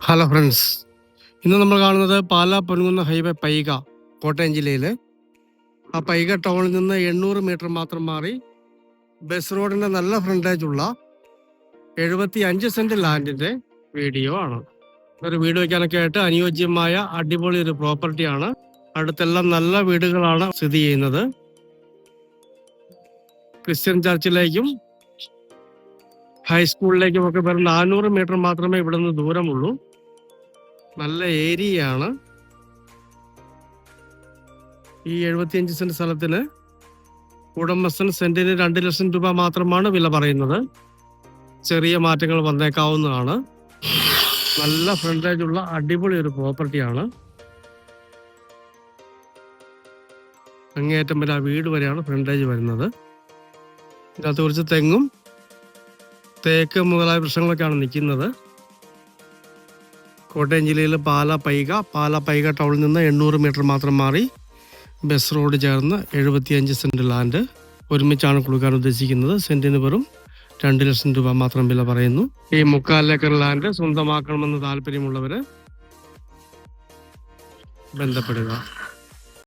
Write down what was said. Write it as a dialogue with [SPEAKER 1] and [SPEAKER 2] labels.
[SPEAKER 1] Hello friends. ഇന്ന് നമ്മൾ കാണുന്നത് പാലാ പൊൻകുന്ന ഹൈവേ പൈക കോട്ടയം ജില്ലയിൽ ആ പൈക ടൗണിൽ നിന്ന് എണ്ണൂറ് മീറ്റർ മാത്രം മാറി ബസ് റോഡിന്റെ നല്ല ഫ്രണ്ടേജ് ഉള്ള എഴുപത്തി അഞ്ച് സെന്റ് ലാൻഡിന്റെ വീഡിയോ ആണ്. ഒരു വീട് വയ്ക്കാനൊക്കെ ആയിട്ട് അനുയോജ്യമായ അടിപൊളി ഒരു പ്രോപ്പർട്ടിയാണ് അടുത്തെല്ലാം നല്ല വീടുകളാണ് സ്ഥിതി ചെയ്യുന്നത്. ക്രിസ്ത്യൻ ചർച്ചിലേക്കും ഹൈസ്കൂളിലേക്കും ഒക്കെ വെറും നാനൂറ് മീറ്റർ മാത്രമേ ഇവിടെ നിന്ന് ദൂരമുള്ളൂ. നല്ല ഏരിയയാണ്. ഈ എഴുപത്തിയഞ്ച് സെന്റ് സ്ഥലത്തിന് ഉടമസ്ഥൻ സെന്റിന് രണ്ട് ലക്ഷം രൂപ മാത്രമാണ് വില പറയുന്നത്. ചെറിയ മാറ്റങ്ങൾ വന്നേക്കാവുന്നതാണ്. നല്ല ഫ്രണ്ടേജ് ഉള്ള അടിപൊളി ഒരു പ്രോപ്പർട്ടിയാണ് അങ്ങേയറ്റം വരെ ആ വീട് വരെയാണ് ഫ്രണ്ടേജ് വരുന്നത്. ഇതിനകത്ത് കുറച്ച് തെങ്ങും തേക്ക് മുതലായ വൃക്ഷങ്ങളൊക്കെയാണ് നിൽക്കുന്നത്. കോട്ടയം ജില്ലയിൽ പാല പൈക. പാല പൈക ടൗണിൽ നിന്ന് എണ്ണൂറ് മീറ്റർ മാത്രം മാറി ബസ് റോഡ് ചേർന്ന് എഴുപത്തിയഞ്ച് സെന്റ് ലാൻഡ് ഒരുമിച്ചാണ് കൊടുക്കാൻ ഉദ്ദേശിക്കുന്നത്. സെന്റിന് വെറും രണ്ട് ലക്ഷം രൂപ മാത്രം വില പറയുന്നു. ഈ മുക്കാൽ ഏക്കർ ലാൻഡ് സ്വന്തമാക്കണമെന്ന് താല്പര്യമുള്ളവർ ബന്ധപ്പെടുക.